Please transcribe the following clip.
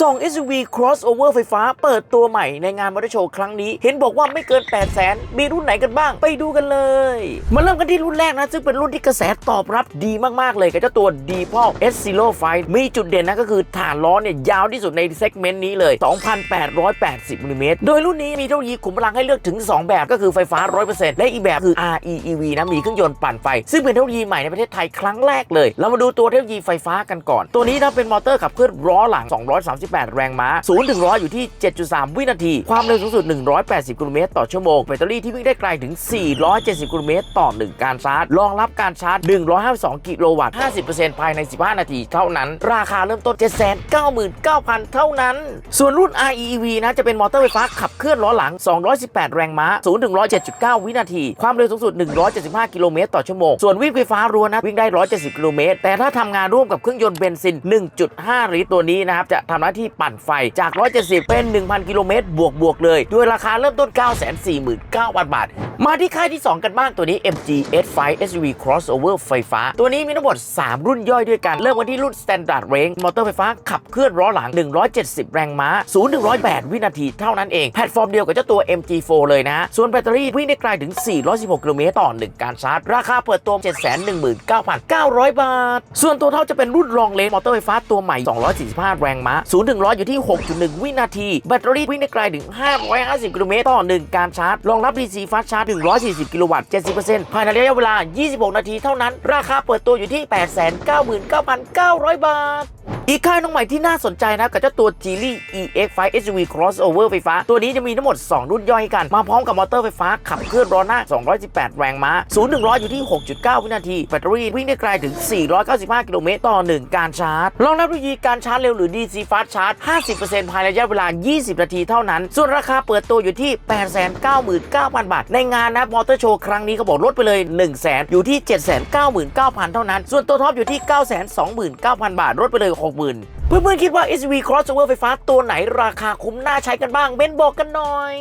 ส่อง SUV crossover ไฟฟ้าเปิดตัวใหม่ในงานมอเตอร์โชว์ครั้งนี้ เห็นบอกว่าไม่เกิน 8 0 0 0 0 0มีรุ่นไหนกันบ้าง ไปดูกันเลย มาเริ่มกันที่รุ่นแรกนะ ซึ่งเป็นรุ่นที่กระแสตอบรับดีมาก ๆ เลยกับเจ้าตัว d p o l S Zero 5มีจุดเด่นนะก็คือฐานล้อเนี่ยยาวที่สุดในเซกเมนต์นี้เลย 2,880มิลลิเมตรโดยรุ่นนี้มีเทคโนโลยีขุมพลังให้เลือกถึง 2 แบบก็คือไฟฟ้า 100%และอีกแบบคือ REEV นะมีเครื่องยนต์ปั่นไฟ ซึ่งเป็นเทคโนโลยีใหม่ในประเทศไทยครั้งแรกเลย เรามาดูตัวเทคโนโลยีไฟฟ้ากันก่อน ตัวนี้นะเป็นมอเตอร์ขับเคลื่อนล้อหลัง238แรงม้า 0 ถึง 100 อยู่ที่ 7.3 วินาที ความเร็วสูงสุด 180 กิโลเมตรต่อชั่วโมง แบตเตอรี่ที่วิ่งได้ไกลถึง 470 กิโลเมตรต่อ 1 การชาร์จ รองรับการชาร์จ 152 กิโลวัตต์ 50%ภายใน 15 นาที เท่านั้น ราคาเริ่มต้น 799,000 เท่านั้น ส่วนรุ่น REEV นะจะเป็นมอเตอร์ไฟฟ้าขับเคลื่อนล้อหลัง 218 แรงม้า 0 ถึง 107.9 วินาที ความเร็วสูงสุด 175 กิโลเมตรต่อชั่วโมง ส่วนวิ่งไฟฟ้ารัวนะวิ่งได้ 170 กิโลเมตร แต่ถ้าทำงานร่วมกับเครื่องยนต์เบนซิน 1.5 ลิตรตัวนี้นะครับจะทำหน้าที่ปั่นไฟจาก 170 เป็น 1,000 กิโลเมตรบวกบวกๆเลย ด้วยราคาเริ่มต้น 949,000 บาท มาที่ค่ายที่ 2 กันบ้างตัวนี้ MG S5 SUV crossover ไฟฟ้า ตัวนี้มีทั้งหมด 3 รุ่นย่อยด้วยกัน เริ่มกันที่รุ่น Standard Range มอเตอร์ไฟฟ้าขับเคลื่อนล้อหลัง 170 แรงม้า 0-108 วินาทีเท่านั้นเอง แพลตฟอร์มเดียวกับเจ้าตัว MG4 เลยนะฮะส่วนแบตเตอรี่วิ่งได้ไกลถึง 416 กิโลเมตรต่อ 1 การชาร์จ ราคาเปิดตัว 719,900 บาท ส่วนตัวเท่าจะเป็นรุ่นรองเลนมอเตอร์ไฟฟ้าตัวใหม่ 245 แรงม้า0ถึง100อยู่ที่ 6.1 วินาที แบตเตอรี่วิ่งได้ไกลถึง 550 กิโลเมตรต่อ 1 การชาร์จ รองรับ DC Fast Charge 140 กิโลวัตต์ 70%ภายในระยะเวลา 26 นาทีเท่านั้น ราคาเปิดตัวอยู่ที่ 899,900 บาท อีกค่ายน้องใหม่ที่น่าสนใจนะกับเจ้าตัว Geely EX5 SUV crossover ไฟฟ้า ตัวนี้จะมีทั้งหมด 2 รุ่นย่อยกัน มาพร้อมกับมอเตอร์ไฟฟ้า ขับเคลื่อนล้อหน้า 218 แรงม้า 0 100 อยู่ที่ 6.9 วินาที แบตเตอรี่วิ่งได้ไกลถึง 495 กิโลเมตรต่อ 1 การชาร์จรองรับเทคโนโลยีการชาร์จเร็วหรือ DC Fast Charge 50%ภายในระยะเวลา 20 นาทีเท่านั้น ส่วนราคาเปิดตัวอยู่ที่ 899,000 บาท ในงานนะมอเตอร์โชว์ครั้งนี้เขาบอกลดไปเลย 1 0 0 0 0 0 อยู่ที่ 799,000 เท่านั้น ส่วนตัวท็อปอยู่ที่ 929,000 บาทลดไปเลย60,000 เพื่อนๆคิดว่า SUV crossover ไฟฟ้าตัวไหนราคาคุ้มน่าใช้กันบ้างเบนบอกกันหน่อย